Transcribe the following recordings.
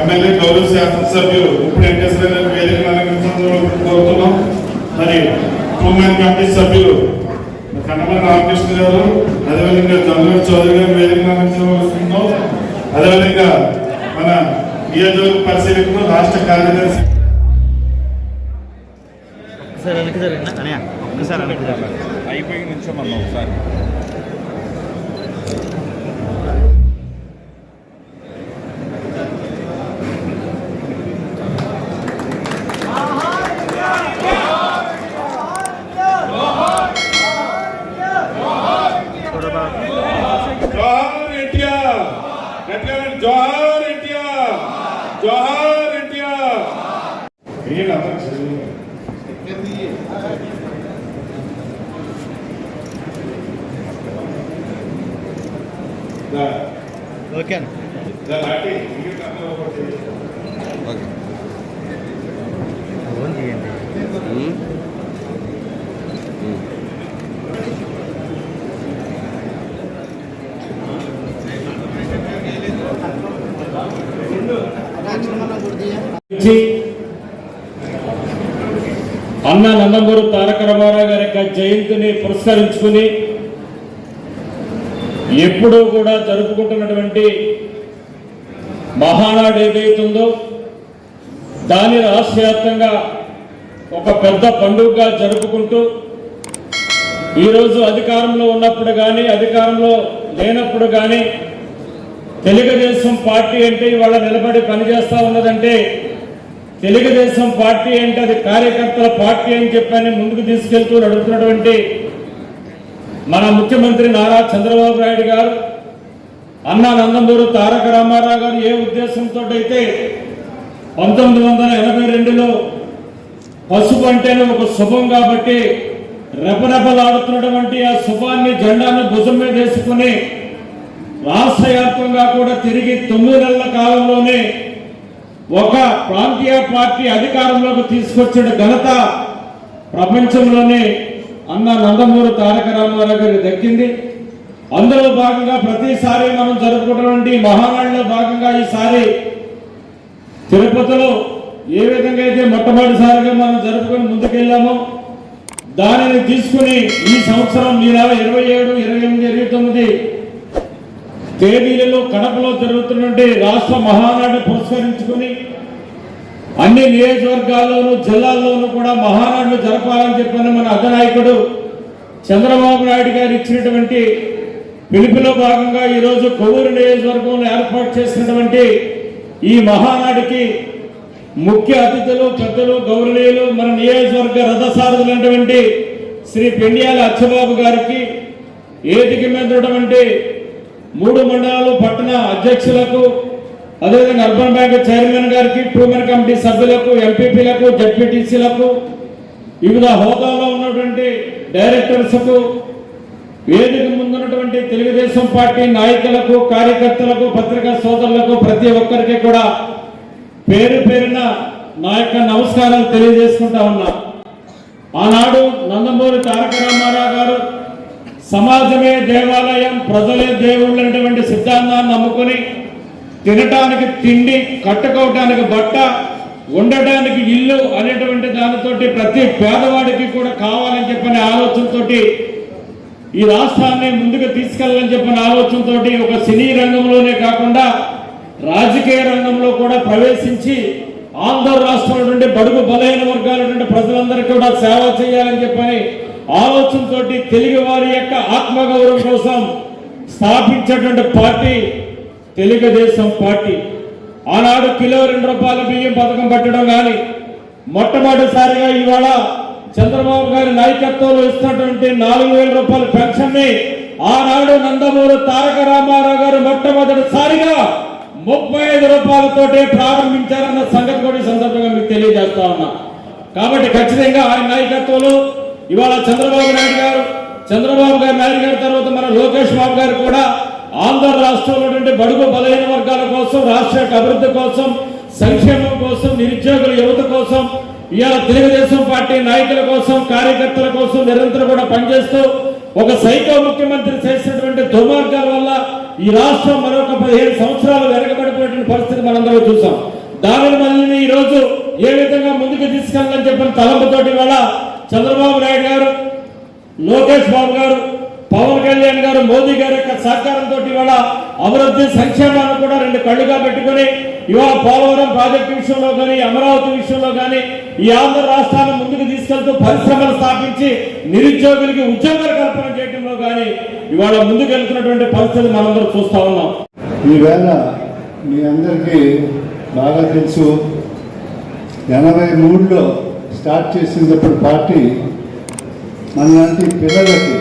MLA గౌరవ శాసనసభ్యులు ఇప్పుడు వెంకటేశ్వర వేదిక కోరుతున్నాం. మరి ఉమెన్ కమిటీ సభ్యులు కన్నమ రామకృష్ణ గారు అదేవిధంగా చంద్రబాబు చౌదరి గారు వేదిక అదేవిధంగా మన నియోజకవర్గ పరిశీలకులు రాష్ట్ర కార్యదర్శి ఒకసారి వెనక్కి జరిగిన అయిపోయి నుంచోమన్నా ఒకసారి. ఓకే అన్న. ఫోన్ నందమూరి తారక రామారావు గారి యొక్క జయంతిని పురస్కరించుకుని ఎప్పుడూ కూడా జరుపుకుంటున్నటువంటి మహానాడు ఏదైతుందో దాని రాష్ట్రవ్యాప్తంగా ఒక పెద్ద పండుగగా జరుపుకుంటూ ఈరోజు అధికారంలో ఉన్నప్పుడు కానీ అధికారంలో లేనప్పుడు కానీ తెలుగుదేశం పార్టీ అంటే ఇవాళ నిలబడి పనిచేస్తూ ఉన్నదంటే తెలుగుదేశం పార్టీ అంటే అది కార్యకర్తల పార్టీ అని చెప్పని ముందుకు తీసుకెళ్తూ నడుపుతున్నటువంటి మన ముఖ్యమంత్రి నారా చంద్రబాబు నాయుడు గారు అన్నా నందమూరు తారక రామారావు గారు ఏ ఉద్దేశంతో అయితే పంతొమ్మిది వందల ఎనభై రెండులో పసుపు అంటేనే ఒక శుభం కాబట్టి రెపరెపలాడుతున్నటువంటి ఆ శుభాన్ని జెండాను భుజం మీద వేసుకుని రాష్ట్ర వ్యాప్తంగా కూడా తిరిగి తొమ్మిది నెలల కాలంలోనే ఒక ప్రాంతీయ పార్టీ అధికారంలోకి తీసుకొచ్చిన ఘనత ప్రపంచంలోనే అన్న నందమూరి తారక రామారావు గారికి దక్కింది. అందులో భాగంగా ప్రతిసారి మనం జరుపుకున్నటువంటి మహానాడులో భాగంగా ఈసారి తిరుపతిలో ఏ విధంగా అయితే మొట్టమొదటిసారిగా మనం జరుపుకొని ముందుకెళ్ళామో దానిని తీసుకుని ఈ సంవత్సరం ఈ నెల ఇరవై ఏడు ఇరవై ఎనిమిది ఇరవై తొమ్మిది తేదీలలో కడపలో జరుగుతున్నటువంటి రాష్ట్ర మహానాడు పురస్కరించుకుని అన్ని నియోజకవర్గాల్లోనూ జిల్లాల్లోనూ కూడా మహానాడులు జరపాలని చెప్పిన మన అధినాయకుడు చంద్రబాబు నాయుడు గారు ఇచ్చినటువంటి పిలుపులో భాగంగా ఈరోజు కొవ్వూరు నియోజకవర్గంలో ఏర్పాటు చేసినటువంటి ఈ మహానాడికి ముఖ్య అతిథులు పెద్దలు గౌరవీయులు మన నియోజకవర్గ రథసారథులైనటువంటి శ్రీ పెండియాల అచ్చబాబు గారికి ఏదికి మీద మూడు మండలాలు పట్టణ అధ్యక్షులకు అదేవిధంగా అర్బన్ బ్యాంక్ చైర్మన్ గారికి ట్రూమెన్ కమిటీ సభ్యులకు ఎంపీపీలకు జడ్పీటీసీలకు వివిధ హోదాలో ఉన్నటువంటి డైరెక్టర్స్కు వేదిక ముందున్నటువంటి తెలుగుదేశం పార్టీ నాయకులకు కార్యకర్తలకు పత్రికా సోదరులకు ప్రతి ఒక్కరికి కూడా పేరు పేరున నా యొక్క నమస్కారాలు తెలియజేసుకుంటా ఉన్నా. ఆనాడు నందమూరి తారక రామారావు గారు సమాజమే దేవాలయం ప్రజలే దేవుళ్ళు అనేటువంటి సిద్ధాంతాన్ని నమ్ముకొని తినటానికి తిండి కట్టుకోవటానికి బట్ట ఉండటానికి ఇల్లు అనేటువంటి దానితోటి ప్రతి పేదవాడికి కూడా కావాలని చెప్పిన ఆలోచనతో ఈ రాష్ట్రాన్ని ముందుకు తీసుకెళ్ళాలని చెప్పిన ఆలోచనతో ఒక సినీ రంగంలోనే కాకుండా రాజకీయ రంగంలో కూడా ప్రవేశించి ఆంధ్ర రాష్ట్రంలో నుండి బడుగు బలహీన వర్గాల నుండి ప్రజలందరికీ కూడా సేవ చేయాలని చెప్పని ఆలోచనతో తెలుగు వారి యొక్క ఆత్మగౌరవం కోసం స్థాపించేటువంటి పార్టీ తెలుగుదేశం పార్టీ ఆనాడు కిలో రెండు రూపాయల బియ్యం పథకం పెట్టడం కానీ మొట్టమొదటిసారిగా ఇవాళ చంద్రబాబు గారి నాయకత్వంలో ఇస్తున్నటువంటి నాలుగు వేల రూపాయల పెన్షన్ని ఆనాడు నందమూరు తారక రామారావు గారు మొట్టమొదటిసారిగా ముప్పై ఐదు రూపాయలతోటే ప్రారంభించారన్న సంగతి కూడా సందర్భంగా మీకు తెలియజేస్తా ఉన్నా. కాబట్టి ఖచ్చితంగా ఆయన నాయకత్వంలో ఇవాళ చంద్రబాబు నాయుడు గారు చంద్రబాబు గారి నాయుడు గారి తర్వాత మన లోకేష్ బాబు గారు కూడా ఆంధ్ర రాష్ట్రంలో నుండి బడుగు బలహీన వర్గాల కోసం రాష్ట్ర అభివృద్ధి కోసం సంక్షేమం కోసం నిరుద్యోగుల యువత కోసం ఇవాళ తెలుగుదేశం పార్టీ నాయకుల కోసం కార్యకర్తల కోసం నిరంతరం కూడా పనిచేస్తూ ఒక సైకో ముఖ్యమంత్రి చేసినటువంటి దుర్మార్గాల వల్ల ఈ రాష్ట్రం మరొక పదిహేను సంవత్సరాలు వెనకబడిపోయిన పరిస్థితి మనందరూ చూసాం. దానిని మళ్ళీ ఈ రోజు ఏ విధంగా ముందుకు తీసుకెళ్ళాలని చెప్పిన తలంపుతోటి వల్ల చంద్రబాబు నాయుడు గారు లోకేష్ బాబు గారు పవన్ కళ్యాణ్ గారు మోదీ గారి యొక్క సహకారంతో ఇవాళ అభివృద్ధి సంక్షేమాన్ని కూడా రెండు కళ్ళుగా పెట్టుకొని ఇవాళ పోలవరం ప్రాజెక్టు విషయంలో కానీ అమరావతి విషయంలో కానీ ఈ ఆంధ్ర రాష్ట్రాన్ని ముందుకు తీసుకెళ్తూ పరిశ్రమలు స్థాపించి నిరుద్యోగులకి ఉద్యోగాలు కల్పన చేయడంలో కానీ ఇవాళ ముందుకు వెళ్తున్నటువంటి పరిస్థితి మనందరూ చూస్తా ఉన్నాం. ఈవేళ మీ అందరికీ బాగా తెలుసు ఎనభై మూడులో స్టార్ట్ చేసినప్పుడు పార్టీ మనలాంటి పిల్లలకి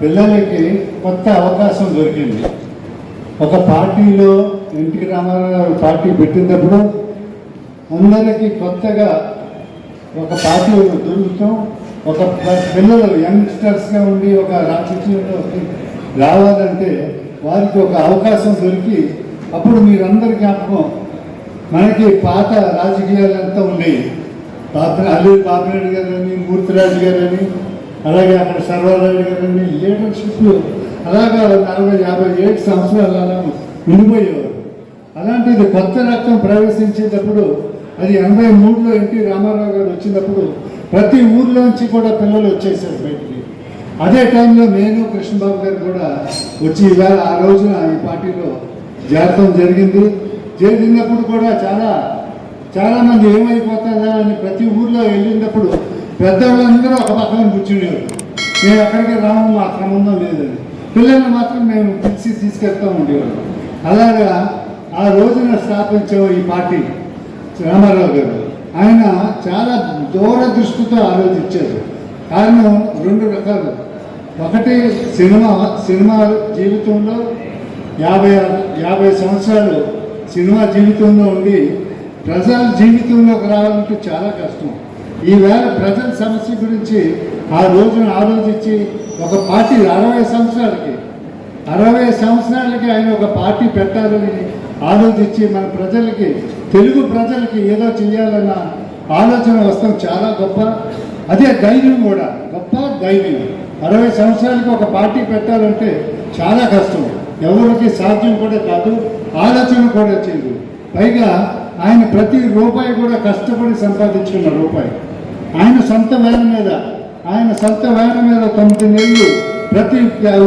పిల్లలకి కొత్త అవకాశం దొరికింది. ఒక పార్టీలో ఎన్టీ రామారావు గారు పార్టీ పెట్టినప్పుడు అందరికీ కొత్తగా ఒక పార్టీ దొరుకుతాం. ఒక పిల్లలు యంగ్స్టర్స్గా ఉండి ఒక రాజకీయంలోకి రావాలంటే వారికి ఒక అవకాశం దొరికి అప్పుడు మీరందరి జ్ఞాపకం మనకి పాత రాజకీయాలంతా ఉండేవి పాప అల్లూరి పాపిరెడ్డి అని మూర్తిరాజు గారని అలాగే అక్కడ సర్వారాయుడు గారని లీడర్షిప్ అలాగా నలభై యాభై ఏడు సంవత్సరాలు అలా ఉండిపోయేవారు అలాంటిది కొత్త రక్తం ప్రవేశించేటప్పుడు అది ఎనభై మూడులో ఎన్టీ రామారావు గారు వచ్చినప్పుడు ప్రతి ఊర్లోంచి కూడా పిల్లలు వచ్చేసారు బయటికి. అదే టైంలో నేను కృష్ణబాబు గారు కూడా వచ్చి ఇవాళ ఆ రోజున ఈ పార్టీలో జాతం జరిగింది. జరిగినప్పుడు కూడా చాలా చాలామంది ఏమైపోతారా అని ప్రతి ఊర్లో వెళ్ళినప్పుడు పెద్దవాళ్ళందరూ ఒక పక్కన కూర్చునేవారు. మేము ఎక్కడికి రావడం మా క్రమంలో లేదని పిల్లల్ని మాత్రం మేము పిలిచి తీసుకెళ్తూ ఉండేవాళ్ళం. అలాగా ఆ రోజున స్థాపించే ఈ పార్టీ రామారావు గారు. ఆయన చాలా దూరదృష్టితో ఆలోచించారు. కారణం రెండు రకాలు. ఒకటి సినిమా సినిమా జీవితంలో యాభై యాభై సంవత్సరాలు సినిమా జీవితంలో ఉండి ప్రజల జీవితంలోకి రావాలంటే చాలా కష్టం. ఈవేళ ప్రజల సమస్య గురించి ఆ రోజున ఆలోచించి ఒక పార్టీ అరవై సంవత్సరాలకి అరవై సంవత్సరాలకి ఆయన ఒక పార్టీ పెట్టాలని ఆలోచించి మన ప్రజలకి తెలుగు ప్రజలకి ఏదో చేయాలన్న ఆలోచన వస్తాం చాలా గొప్ప. అదే ధైర్యం కూడా గొప్ప ధైర్యం. అరవై సంవత్సరాలకి ఒక పార్టీ పెట్టాలంటే చాలా కష్టం. ఎవరికి సాధ్యం కూడా కాదు ఆలోచన కూడా చేయదు. పైగా ఆయన ప్రతి రూపాయి కూడా కష్టపడి సంపాదించుకున్న రూపాయి. ఆయన సొంత వేల మీద ఆయన సొంత వేల మీద తొమ్మిది నెలలు ప్రతి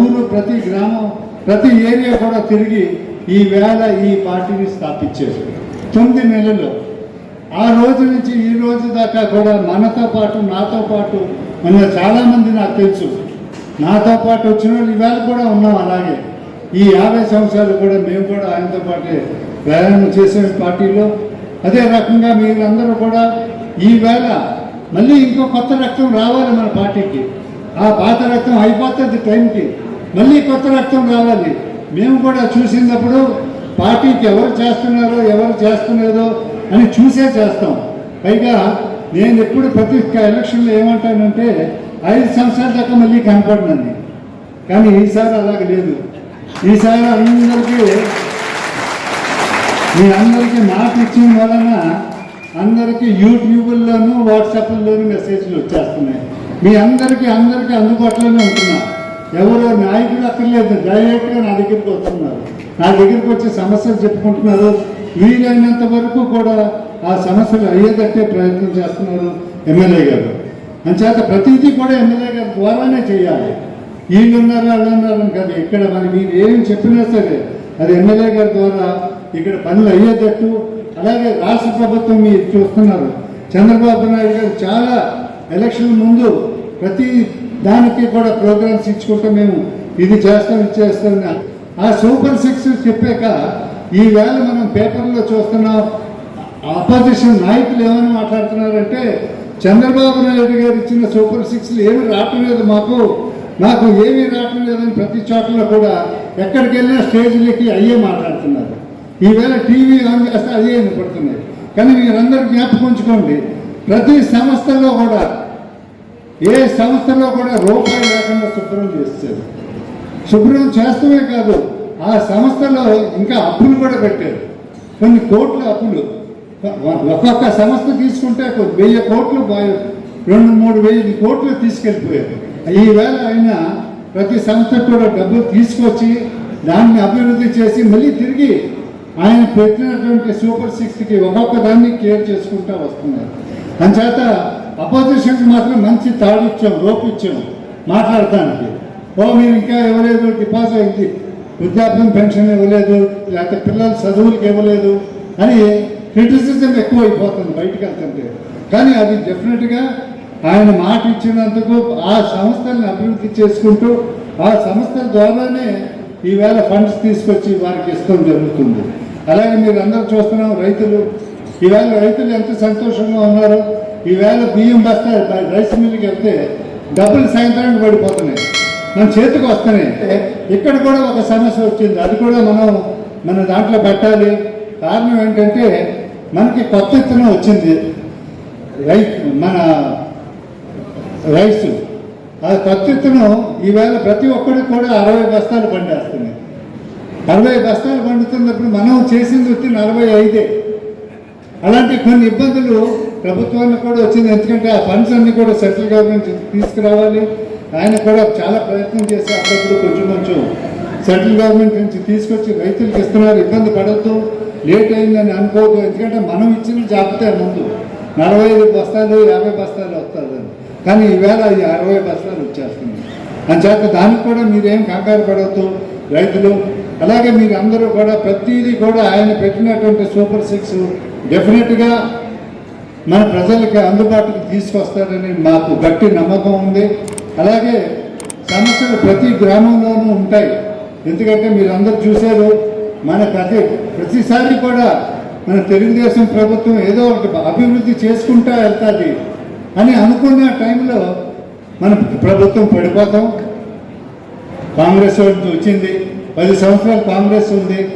ఊరు ప్రతి గ్రామం ప్రతి ఏరియా కూడా తిరిగి ఈ వేళ ఈ పార్టీని స్థాపించారు. తొమ్మిది నెలల్లో ఆ రోజు నుంచి ఈ రోజు దాకా కూడా మనతో పాటు నాతో పాటు ఉన్న చాలామంది నాకు తెలుసు. నాతో పాటు వచ్చిన వాళ్ళు ఇవాళ కూడా ఉన్నాం అలాగే. ఈ యాభై సంవత్సరాలు కూడా మేము కూడా ఆయనతో పాటే ప్రయాణం చేసే పార్టీలో. అదే రకంగా మీరందరూ కూడా ఈవేళ మళ్ళీ ఇంకో కొత్త రక్తం రావాలి మన పార్టీకి. ఆ పాత రక్తం అయిపోతుంది టైంకి. మళ్ళీ కొత్త రక్తం రావాలి. మేము కూడా చూసినప్పుడు పార్టీకి ఎవరు చేస్తున్నారో ఎవరు చేస్తున్నారో అని చూసే చేస్తాం. పైగా నేను ఎప్పుడు ప్రతి ఎలక్షన్లో ఏమంటానంటే ఐదు సంవత్సరాల దాకా మళ్ళీ కనపడినండి. కానీ ఈసారి అలాగ లేదు. ఈసారి అందరికీ మీ అందరికీ మాట ఇచ్చిన వలన అందరికీ యూట్యూబ్లోను వాట్సాప్లోను మెసేజ్లు వచ్చేస్తున్నాయి. మీ అందరికీ అందరికీ అందుబాటులోనే ఉంటున్నా. ఎవరో నాయకులు అక్కర్లేదు డైరెక్ట్గా నా దగ్గరికి వస్తున్నారు. నా దగ్గరికి వచ్చి సమస్యలు చెప్పుకుంటున్నారు. వీలైనంత వరకు కూడా ఆ సమస్యలు అయ్యేటట్టే ప్రయత్నం చేస్తున్నారు ఎమ్మెల్యే గారు. అంచేత ప్రతిదీ కూడా ఎమ్మెల్యే గారి ద్వారానే చేయాలి. వీళ్ళు ఉన్నారు వాళ్ళు ఉన్నారని కాదు ఇక్కడ మరి మీరు ఏం చెప్పినా సరే అది ఎమ్మెల్యే గారి ద్వారా ఇక్కడ పనులు అయ్యేటట్టు అలాగే రాష్ట్ర ప్రభుత్వం మీరు చూస్తున్నారు. చంద్రబాబు నాయుడు గారు చాలా ఎలక్షన్ ముందు ప్రతి దానికి కూడా ప్రోగ్రామ్స్ ఇచ్చుకుంటూ మేము ఇది చేస్తాం ఇది చేస్తాం ఆ సూపర్ సిక్స్ చెప్పాక ఈవేళ మనం పేపర్లో చూస్తున్నాం ఆపోజిషన్ నాయకులు ఏమని మాట్లాడుతున్నారంటే చంద్రబాబు నాయుడు గారు ఇచ్చిన సూపర్ సిక్స్లు ఏమి రావటం లేదు మాకు. నాకు ఏమీ రావటం లేదని ప్రతి చోట్ల కూడా ఎక్కడికి వెళ్ళినా స్టేజ్లకి అయ్యే మాట్లాడుతున్నారు. ఈవేళ టీవీ ఆన్ చేస్తే అని పడుతున్నాయి. కానీ మీరందరూ జ్ఞాపకం ఉంచుకోండి. ప్రతి సంస్థలో కూడా ఏ సంస్థలో కూడా రూపాయి లేకుండా శుభ్రం చేస్తారు శుభ్రం చేస్తమే కాదు ఆ సంస్థలో ఇంకా అప్పులు కూడా పెట్టారు. కొన్ని కోట్ల అప్పులు. ఒక్కొక్క సంస్థ తీసుకుంటే వెయ్యి కోట్లు రెండు మూడు వెయ్యి కోట్లు తీసుకెళ్ళిపోయారు. ఈవేళ ఆయన ప్రతి సంస్థ కూడా డబ్బులు తీసుకొచ్చి దాన్ని అభివృద్ధి చేసి మళ్ళీ తిరిగి ఆయన పెట్టినటువంటి సూపర్ సిక్స్కి ఒక్కొక్క దాన్ని కేర్ చేసుకుంటూ వస్తున్నారు. అంచేత అపోజిషన్కి మాత్రం మంచి తాడిచ్చాం రోప్ ఇచ్చాం మాట్లాడటానికి. ఓ మీరు ఇంకా ఇవ్వలేదు డిపాజిట్ అయింది. వృద్ధాప్యం పెన్షన్ ఇవ్వలేదు లేకపోతే పిల్లల చదువులకు ఇవ్వలేదు అని క్రిటిసిజం ఎక్కువ అయిపోతుంది బయటకు వెళ్తుంటే. కానీ అది డెఫినెట్గా ఆయన మాట ఇచ్చినందుకు ఆ సంస్థల్ని అభివృద్ధి చేసుకుంటూ ఆ సంస్థల ద్వారానే ఈవేళ ఫండ్స్ తీసుకొచ్చి వారికి ఇష్టం జరుగుతుంది. అలాగే మీరు అందరూ చూస్తున్నాం రైతులు. ఈవేళ రైతులు ఎంత సంతోషంగా ఉన్నారు ఈవేళ బియ్యం బస్తా రైస్ మిల్లుకి వెళ్తే డబ్బులు సాయంత్రానికి పడిపోతున్నాయి. మన చేతికి వస్తున్నాయి. ఇక్కడ కూడా ఒక సమస్య వచ్చింది. అది కూడా మనం మన దాంట్లో పెట్టాలి. కారణం ఏంటంటే మనకి కొత్త విత్తనం వచ్చింది. రైస్ మన రైస్. ఆ కొత్త విత్తనం ఈవేళ ప్రతి ఒక్కరికి కూడా అరవై బస్తాలు పండేస్తున్నాయి అరవై బస్తాలు పండుతున్నప్పుడు మనం చేసింది వచ్చి నలభై ఐదే. అలాంటి కొన్ని ఇబ్బందులు ప్రభుత్వానికి కూడా వచ్చింది. ఎందుకంటే ఆ ఫండ్స్ అన్ని కూడా సెంట్రల్ గవర్నమెంట్ తీసుకురావాలి. ఆయన కూడా చాలా ప్రయత్నం చేసి అప్పుడప్పుడు కొంచెం కొంచెం సెంట్రల్ గవర్నమెంట్ నుంచి తీసుకొచ్చి రైతులకు ఇస్తున్నారు. ఇబ్బంది పడద్దు. లేట్ అయిందని అనుకోవద్దు. ఎందుకంటే మనం ఇచ్చిన జాబితా ముందు. నలభై ఐదు బస్తాలు యాభై బస్తాలు వస్తుందని కానీ ఈవేళ అది అరవై బస్తాలు వచ్చేస్తుంది అంచేత దానికి కూడా మీరేం కంగారు పడవద్దు రైతులు అలాగే మీరు అందరూ కూడా ప్రతిదీ కూడా ఆయన పెట్టినటువంటి సూపర్ సిక్స్ డెఫినెట్గా మన ప్రజలకి అందుబాటుకు తీసుకొస్తారని మాకు గట్టి నమ్మకం ఉంది. అలాగే సమస్యలు ప్రతి గ్రామంలోనూ ఉంటాయి. ఎందుకంటే మీరు అందరూ చూశారు మన ప్రతి ప్రతిసారి కూడా మన తెలుగుదేశం ప్రభుత్వం ఏదో ఒకటి అభివృద్ధి చేసుకుంటా వెళ్తుంది అని అనుకున్న టైంలో మన ప్రభుత్వం పడిపోతాం. కాంగ్రెస్ వచ్చింది. పది సంవత్సరాలు కాంగ్రెస్ ఉంది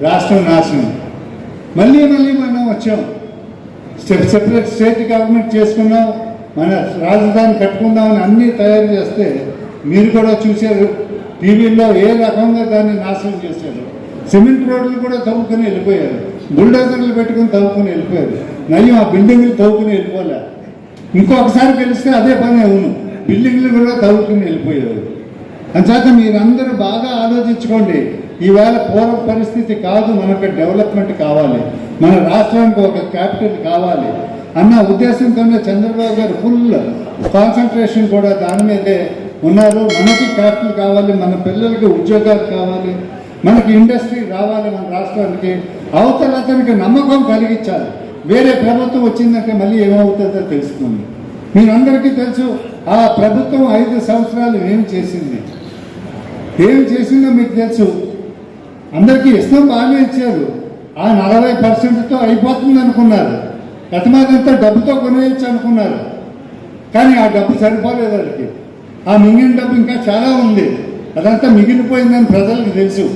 రాష్ట్రం నాశనం. మళ్ళీ మళ్ళీ మనం వచ్చాం. స్టెప్ సెపరేట్ స్టేట్ గవర్నమెంట్ చేసుకున్నాం. మన రాజధాని కట్టుకుందామని అన్నీ తయారు చేస్తే మీరు కూడా చూశారు. టీవీల్లో ఏ రకంగా దాన్ని నాశనం చేశారు. సిమెంట్ రోడ్లు కూడా తవ్వుకుని వెళ్ళిపోయారు. బుల్డోజర్లు పెట్టుకుని తవ్వుకుని వెళ్ళిపోయారు. నయ్యం ఆ బిల్డింగ్లు తవ్వుకుని వెళ్ళిపోలే. ఇంకొకసారి గెలిస్తే అదే పని అవును. బిల్డింగ్లు కూడా తవ్వుకుని వెళ్ళిపోయారు. అంచేత మీరందరూ బాగా ఆలోచించుకోండి. ఈవేళ పూర్వ పరిస్థితి కాదు మనకు డెవలప్మెంట్ కావాలి. మన రాష్ట్రానికి ఒక క్యాపిటల్ కావాలి. అన్న ఉద్దేశంతోనే చంద్రబాబు గారు ఫుల్ కాన్సన్ట్రేషన్ కూడా దాని మీదే ఉన్నారు. మనకి క్యాపిటల్ కావాలి మన పిల్లలకి ఉద్యోగాలు కావాలి మనకి ఇండస్ట్రీ రావాలి మన రాష్ట్రానికి. అవతల అతనికి నమ్మకం కలిగించాలి. వేరే ప్రభుత్వం వచ్చిందంటే మళ్ళీ ఏమవుతుందో తెలుస్తుంది. మీరందరికీ తెలుసు ఆ ప్రభుత్వం ఐదు సంవత్సరాలు ఏం చేసింది? ఏం చేసిందో మీకు తెలుసు. అందరికీ ఇష్టం బాగానే ఇచ్చారు. ఆ నలభై పర్సెంట్తో అయిపోతుంది అనుకున్నారు. గతమాదంతా డబ్బుతో కొనేయచ్చు అనుకున్నారు. కానీ ఆ డబ్బు సరిపోలేదు వాళ్ళకి ఆ మిగిలిన డబ్బు ఇంకా చాలా ఉంది. అదంతా మిగిలిపోయిందని ప్రజలకు తెలుసు.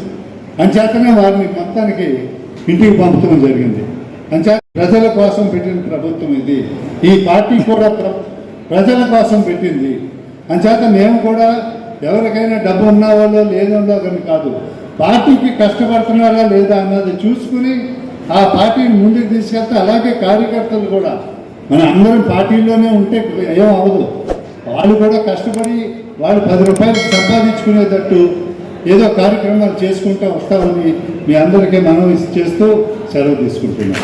అంచేతనే వారిని మొత్తానికి ఇంటికి పంపడం జరిగింది. అంచేత ప్రజల కోసం పెట్టిన ప్రభుత్వం ఇది. ఈ పార్టీ కూడా ప్రజల కోసం పెట్టింది. అంచేత మేము కూడా ఎవరికైనా డబ్బు ఉన్నవాళ్ళో లేదన్నో కానీ కాదు. పార్టీకి కష్టపడుతున్నారా లేదా అన్నది చూసుకుని ఆ పార్టీని ముందుకు తీసుకెళ్తే అలాగే కార్యకర్తలు కూడా. మన అందరం పార్టీలోనే ఉంటే ఏం అవ్వదు. వాళ్ళు కూడా కష్టపడి వాళ్ళు పది రూపాయలు సంపాదించుకునేటట్టు ఏదో కార్యక్రమాలు చేసుకుంటూ వస్తామని మీ అందరికీ మనం చేస్తూ సెలవు తీసుకుంటున్నాం.